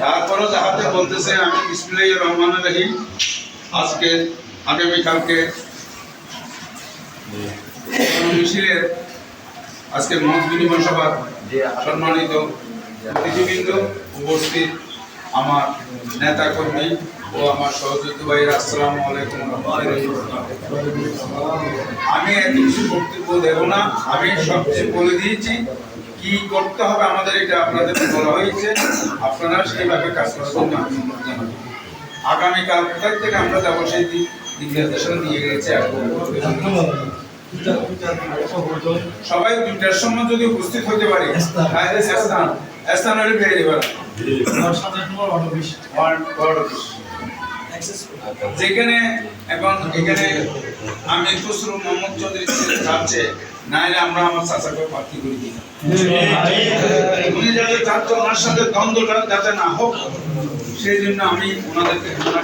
তারপরও যাহাতে বলতেছে আমি বিসমিল্লাহ রহমান রহিম। আজকে আগামীকালকে মিছিলের আজকে মত বিনিময় সভার সম্মানিত অতিথিবৃন্দ উপস্থিত আমার নেতা কর্মী ও আমার সহযোগী ভাইয়ের, আসসালামু আলাইকুম আমি এত কিছু বক্তব্য দেব না, আমি সবচেয়ে বলে দিয়েছি। কি করতে হবে আমাদের এটা আপনাদের বলা হয়েছে। আপনারা সেইভাবে কাজ করার জন্য আগামীকাল কোথায় থেকে আমরা যাব সেই দিক দিক নির্দেশনা দিয়ে গেছে সবাই দুইটার সময় যদি উপস্থিত হতে পারে। তাহলে স্থান। স্থান হলে পেয়ে যাবে যেখানে এখন এখানে আমি খুসরু মোহাম্মদ চৌধুরী চাচ্ছে নাইলে আমরা আমার চাচাকে প্রার্থী করে দিই। উনি যাতে চাচ্ছে, ওনার সাথে দ্বন্দ্বটা যাতে না হোক, সেই জন্য আমি ওনাদেরকে